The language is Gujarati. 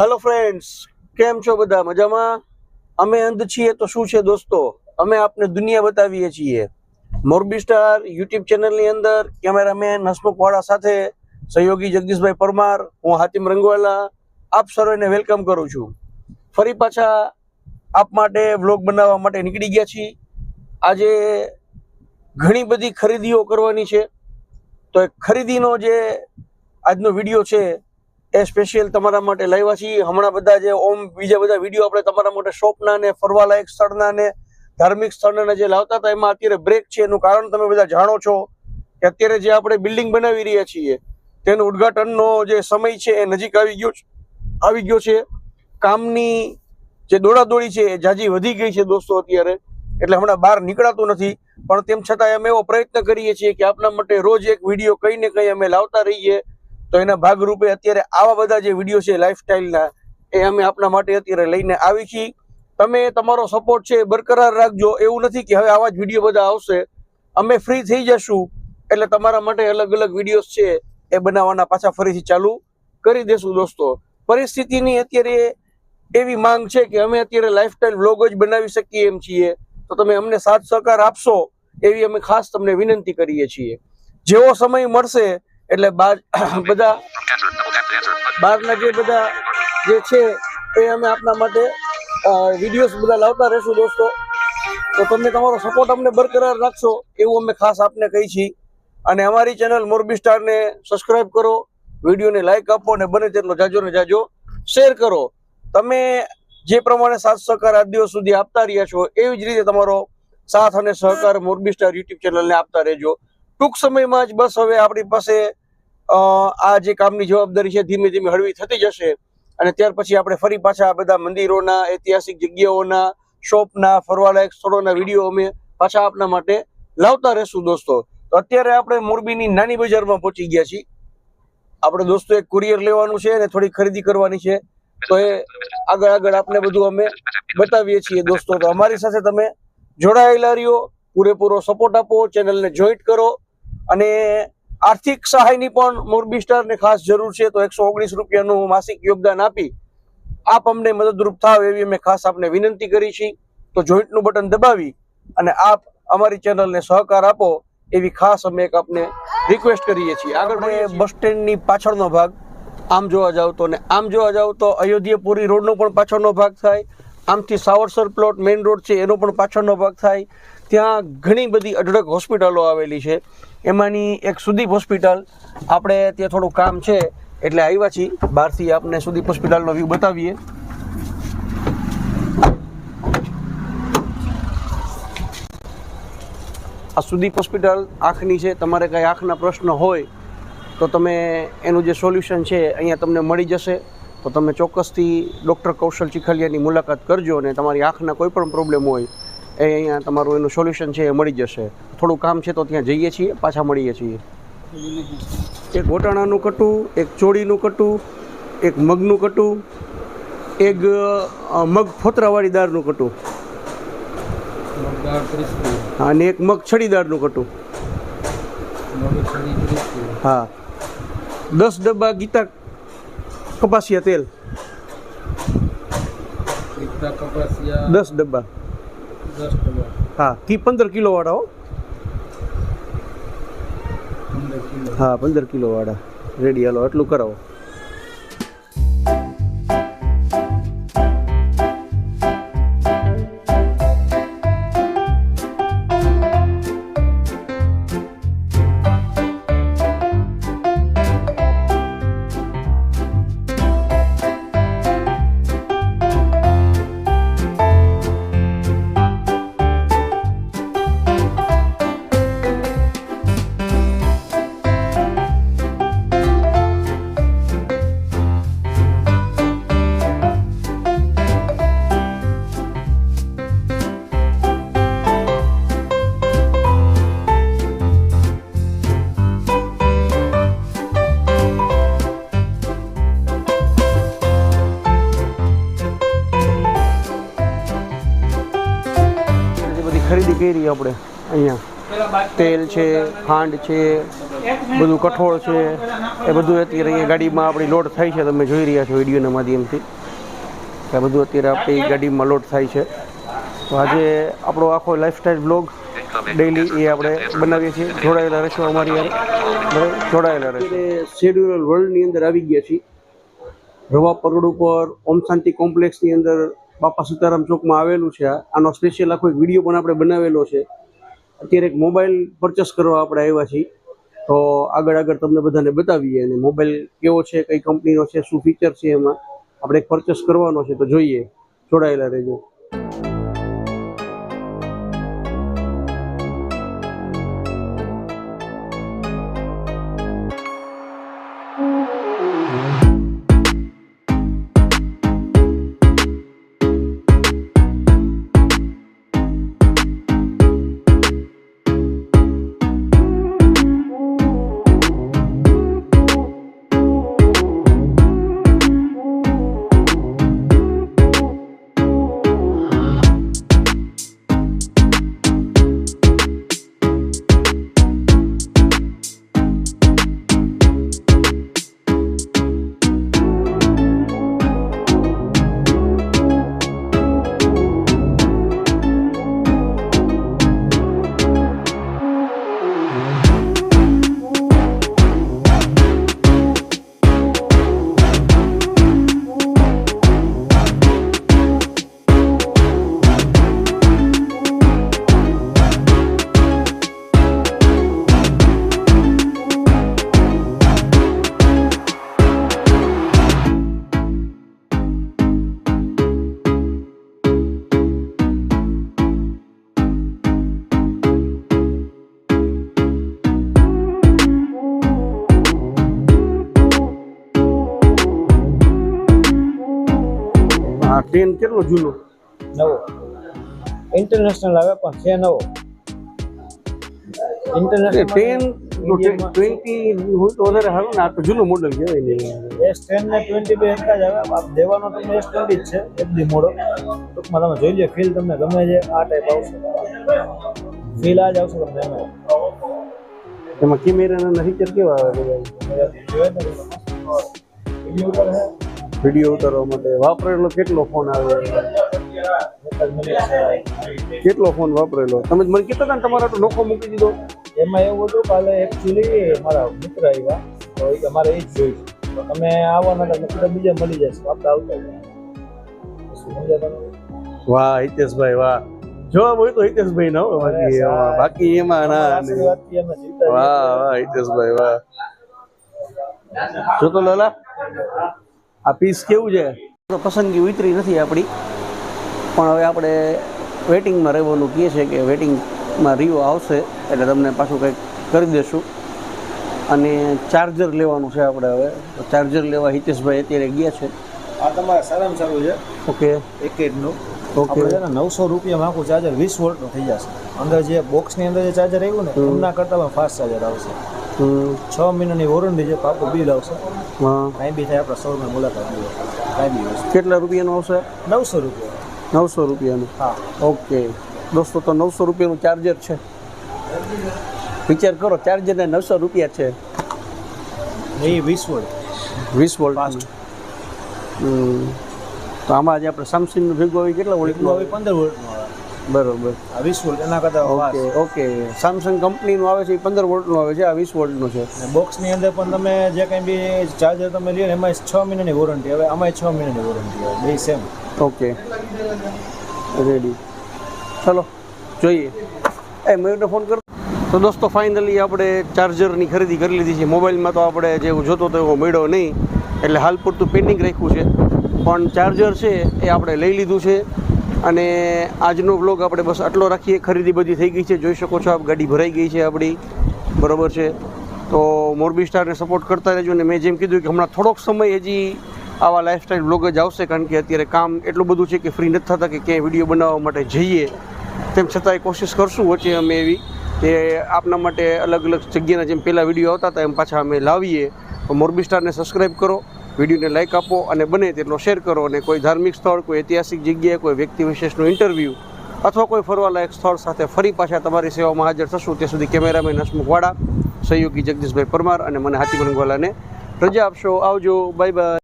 હેલો ફ્રેન્ડ્સ કેમ છો બધા? મજામાં? અમે અંધ છીએ તો શું છે દોસ્તો? અમે આપને દુનિયા બતાવીએ છીએ. મોરબી સ્ટાર યુટ્યુબ ચેનલની અંદર કેમેરામેન હસમુખ વાળા સાથે સહયોગી જગદીશભાઈ પરમાર, હું હાતિમ રંગવાલા. આપ સર્વેને વેલકમ કરું છું. ફરી પાછા આપ માટે વ્લોગ બનાવવા માટે નીકળી ગયા છીએ. આજે ઘણી બધી ખરીદીઓ કરવાની છે. તો એ ખરીદીનો જે આજનો વીડિયો છે એ સ્પેશિયલ તમારા માટે લાવ્યા છીએ. હમણાં બધા જે ઓમ, બીજા બધા વીડિયો આપણે તમારા માટે શોપના ને ફરવાલાયક સ્થળના ને ધાર્મિક સ્થળના જે લાવતા હતા, એમાં અત્યારે બ્રેક છે. એનું કારણ તમે બધા જાણો છો કે અત્યારે જે આપણે બિલ્ડિંગ બનાવી રહ્યા છીએ, તેનું ઉદ્ઘાટનનો જે સમય છે એ નજીક આવી ગયો આવી ગયો છે. કામની જે દોડાદોડી છે એ જાજી વધી ગઈ છે દોસ્તો અત્યારે. એટલે હમણાં બહાર નીકળાતું નથી. પણ તેમ છતાં અમે એવો પ્રયત્ન કરીએ છીએ કે આપના માટે રોજ એક વીડિયો કંઈ ને કંઈ અમે લાવતા રહીએ. તો એના ભાગરૂપે અત્યારે આવા બધા જે વીડિયો છે લાઈફસ્ટાઈલના એ અમે આપના માટે અત્યારે લઈને આવી છીએ. તમે તમારો સપોર્ટ છે બરકરાર રાખજો. એવું નથી કે હવે આવા જ વીડિયો બધા આવશે. અમે ફ્રી થઈ જશું. એટલે તમારા માટે અલગ અલગ વિડીયોઝ છે એ બનાવવાના પાછા ફરીથી ચાલુ કરી દેશું દોસ્તો. પરિસ્થિતિની અત્યારે એવી માંગ છે કે અમે અત્યારે લાઈફસ્ટાઈલ વ્લોગ જ બનાવી શકીએ એમ છીએ. તો તમે અમને સાથ સહકાર આપશો એવી અમે ખાસ તમને વિનંતી કરીએ છીએ. જેવો સમય મળશે એટલે બાર બધા બહારના જે બધા જે છે એ અમે આપના માટે વિડીયોઝ બધા લાવતા રહેશું દોસ્તો. તો તમે તમારો સપોર્ટ અમને બરકરાર રાખશો એવું અમે ખાસ આપને કહી છીએ. અને અમારી ચેનલ મોરબી સ્ટારને સબસ્ક્રાઇબ કરો, વિડીયોને લાઇક આપો અને બને તેટલો જાજો ને જાજો શેર કરો. તમે જે પ્રમાણે સાથ સહકાર આ દિવસ સુધી આપતા રહ્યા છો, એવી જ રીતે તમારો સાથ અને સહકાર મોરબી સ્ટાર યુટ્યુબ ચેનલને આપતા રહેજો. ટૂંક સમયમાં જ બસ હવે આપણી પાસે આ જે કામની જવાબદારી છે ધીમે ધીમે હળવી થતી જશે. અને ત્યાર પછી આપણે ફરી પાછા આ બધા મંદિરોના, ઐતિહાસિક જગ્યાઓના, શોપના, ફરવાલાયક સ્થળોના વીડિયો અમે પાછા આપના માટે લાવતા રહેશું દોસ્તો. તો અત્યારે આપણે મોરબીની નાની બજારમાં પહોંચી ગયા છીએ. આપણે દોસ્તો એક કુરિયર લેવાનું છે અને થોડી ખરીદી કરવાની છે. તો એ આગળ આગળ આપને બધું અમે બતાવીએ છીએ દોસ્તો. તો અમારી સાથે તમે જોડાયેલા રહ્યો. પૂરેપૂરો સપોર્ટ આપો ચેનલને જોઈન્ટ કરો. અને આર્થિક સહાયની પણ મોરબી સ્ટારને ખાસ જરૂર છે તો એકસો ઓગણીસ રૂપિયાનું માસિક યોગદાન આપી આપ અમને મદદરૂપ થાવ એવી અમે ખાસ આપને વિનંતી કરી છે. તો જોઈન્ટનું બટન દબાવી અને આપ અમારી ચેનલને સહકાર આપો એવી ખાસ અમે એક આપને રિક્વેસ્ટ કરીએ છીએ. આગળ બસ સ્ટેન્ડની પાછળનો ભાગ આમ જોવા જાવ તો ને આમ જોવા જાવ તો અયોધ્યાપુરી રોડનો પણ પાછળનો ભાગ થાય. આમથી સાવરસર પ્લોટ મેઇન રોડ છે, એનો પણ પાછળનો ભાગ થાય. ત્યાં ઘણી બધી અઢળક હોસ્પિટલો આવેલી છે. એમાંની એક સુદીપ હોસ્પિટલ. આપણે ત્યાં થોડું કામ છે, એટલે આવ્યા છીએ. બહારથી આપને સુદીપ હોસ્પિટલનો વ્યૂ બતાવીએ. આ સુદીપ હોસ્પિટલ આંખની છે. તમારે કાંઈ આંખના પ્રશ્ન હોય, તો તમે એનું જે સોલ્યુશન છે, અહીંયા તમને મળી જશે. તો તમે ચોક્કસથી ડૉક્ટર કૌશલ ચીખલિયાની મુલાકાત કરજો અને તમારી આંખના કોઈ પણ પ્રોબ્લેમ હોય એ અહીંયા તમારું એનું સોલ્યુશન છે એ મળી જશે. થોડું કામ છે તો ત્યાં જઈએ છીએ પાછા મળીએ છીએ. એક ગોટાણાનું કટું એક ચોળીનું કટું એક મગનું કટું એક મગ ફોતરાવાળી દાળનું કટું. હા, અને એક મગ છડી દાળનું કટું. હા. દસ ડબ્બા ગીતા કપાસિયા તેલ દસ ડબ્બા હા કી પંદર કિલો વાળા હો હા પંદર કિલો વાળા રેડી હાલો એટલું કરાવો કરી આપણે. અહીંયા. તેલ છે, ખાંડ છે, બધું કઠોળ છે, એ બધું અત્યારે અહીંયા ગાડીમાં આપણી લોડ થાય છે, તમે જોઈ રહ્યા છો વિડીયોના માધ્યમથી. એ બધું અત્યારે આપણી ગાડીમાં લોડ થાય છે. તો આજે આપણો આખો લાઈફસ્ટાઈલ બ્લોગ ડેઈલી એ આપણે બનાવીએ છીએ. જોડાયેલા રહેશો અમારી યાર. જોડાયેલા રહેશે. શેડ્યુલર વર્લ્ડની અંદર આવી ગયા છીએ. રવા પરોડ ઉપર ઓમ શાંતિ કોમ્પ્લેક્સની અંદર બાપા સીતારામ ચોકમાં આવેલું છે. આનો સ્પેશિયલ આખો એક વીડિયો પણ આપણે બનાવેલો છે. અત્યારે એક મોબાઈલ પરચેસ કરવા આપણે આવ્યા છીએ. તો આગળ આગળ તમને બધાને બતાવીએ અને મોબાઈલ કેવો છે, કઈ કંપનીનો છે, શું ફીચર છે એમાં. આપણે એક પરચેસ કરવાનો છે તો જોઈએ. જોડાયેલા રહેજો. ટ્રેન કેટલો જૂનો? નવો. ઇન્ટરનેશનલ આવે પણ છે નવો. ઇન્ટરનેશનલ ટ્રેન ટ્વેન્ટી હોય તો વધારે સારું ને આ તો જૂનું મોડલ કહેવાય ને. એસ ટેન ને ટ્વેન્ટી બે એટલા જ આવે. આપ દેવાનો તમને એસ ટ્વેન્ટી જ છે એકદી મોડો. ટૂંકમાં તમે જોઈ લો ફીલ તમને ગમે છે આ ટાઈપ આવશે. ફીલ આ જ આવશે તમને એમાં. એમાં કેમેરાના ફીચર કેવા આવે વીડિયો ઉતારવા માટે વાપરેલો કેટલો ફોન આવે? કેટલો ફોન વાપરેલો? તમે મને કહેતા હતા ને તમારા તો નોખો મૂકી દીધો. એમાં એવું હતું કાલે એકચ્યુઅલી મારા મિત્ર આવ્યા. તો એ અમારે મારે એ જ જોઈ તો તમે આવવાના તમે કીધા બીજા મળી જશે. આપણે આવતા વાહ હિતેશભાઈ વાહ. જવાબ હોય તો હિતેશભાઈ ના બાકી એમાં બાકી એમાં ના. વાહ વાહ હિતેશભાઈ વાહ. જોતો લાલા. આ પીસ કેવું છે? તો પસંદગી ઉતરી નથી આપણી. પણ હવે આપણે વેટિંગમાં રહેવાનું કહે છે કે વેટિંગમાં રિયો આવશે એટલે તમને પાછું કંઈક કરી દેશું. અને ચાર્જર લેવાનું છે આપણે હવે. તો ચાર્જર લેવા હિતેશભાઈ અત્યારે ગયા છે. આ તમારે સારામાં સારું છે. ઓકે. પેકેટનું ઓકે. આપણે છે ને નવસો રૂપિયામાં આખું ચાર્જર વીસ વોલ્ટનું થઈ જશે. અંદર જે બોક્સની અંદર જે ચાર્જર આવ્યું ને એમના કરતાં પણ ફાસ્ટ ચાર્જર આવશે. છ મહિનાની વોરંટી છે પાકું બિલ આવશે. કાંઈ બી થાય આપણા શોરૂમની મુલાકાત લઈએ. કાંઈ બી કેટલા રૂપિયાનું આવશે? નવસો રૂપિયા. નવસો રૂપિયાનું? હા. ઓકે. દોસ્તો તો નવસો રૂપિયાનું ચાર્જર છે. વિચાર કરો ચાર્જરને નવસો રૂપિયા છે. એ વીસ વોલ્ટ. વીસ વોલ્ટ. તો આમાં આજે આપણે સેમસંગનું ભેગું આવી કેટલા વોલ્ટનું આવે? પંદર વોલ્ટનું આવે. બરોબર. આ વીસ વોલ્ટ એના કરતાં ઓકે ઓકે. સેમસંગ કંપનીનું આવે છે એ પંદર વોલ્ટનું આવે છે આ વીસ વોલ્ટનું છે. બોક્સની અંદર પણ તમે જે કંઈ બી ચાર્જર તમે લ્યો ને એમાં છ મહિનાની વોરંટી આવે આમાં છ મહિનાની વોરંટી આવે બે સેમ ઓકે. રેડી ચલો જોઈએ. એ મયુરને ફોન કરો તો દોસ્તો ફાઇનલી આપણે ચાર્જરની ખરીદી કરી લીધી છે. મોબાઈલમાં તો આપણે જેવું જોતો તો એવો મળ્યો નહીં. એટલે હાલ પૂરતું પેન્ડિંગ રાખ્યું છે. પણ ચાર્જર છે એ આપણે લઈ લીધું છે. અને આજનો વ્લોગ આપણે બસ આટલો રાખીએ. ખરીદી બધી થઈ ગઈ છે. જોઈ શકો છો આપ, ગાડી ભરાઈ ગઈ છે આપણી. બરાબર છે. તો મોરબી સ્ટારને સપોર્ટ કરતા રહેજો. ને મેં જેમ કીધું કે હમણાં થોડોક સમય હજી આવા લાઇફસ્ટાઈલ બ્લોગ જ આવશે, કારણ કે અત્યારે કામ એટલું બધું છે કે ફ્રી નથી થતા કે ક્યાંય વીડિયો બનાવવા માટે જઈએ. તેમ છતાંય કોશિશ કરશું વચ્ચે અમે એવી કે આપના માટે અલગ અલગ જગ્યાના જેમ પહેલાં વીડિયો આવતા હતા, એમ પાછા અમે લાવીએ. તો મોરબી સ્ટારને સબસ્ક્રાઈબ કરો. વિડીયોને લાઇક આપો અને બને તેટલો શેર કરો અને કોઈ ધાર્મિક સ્થળ, કોઈ ઐતિહાસિક જગ્યાએ કોઈ વ્યક્તિ વિશેષનું ઇન્ટરવ્યૂ અથવા કોઈ ફરવાલાયક સ્થળ સાથે ફરી પાછા તમારી સેવામાં હાજર થશું, ત્યાં સુધી કેમેરામેન હસમુખ વાડા સહયોગી જગદીશભાઈ પરમાર અને મને હાથી રંગવાલાને રજા આપશો. આવજો. Bye bye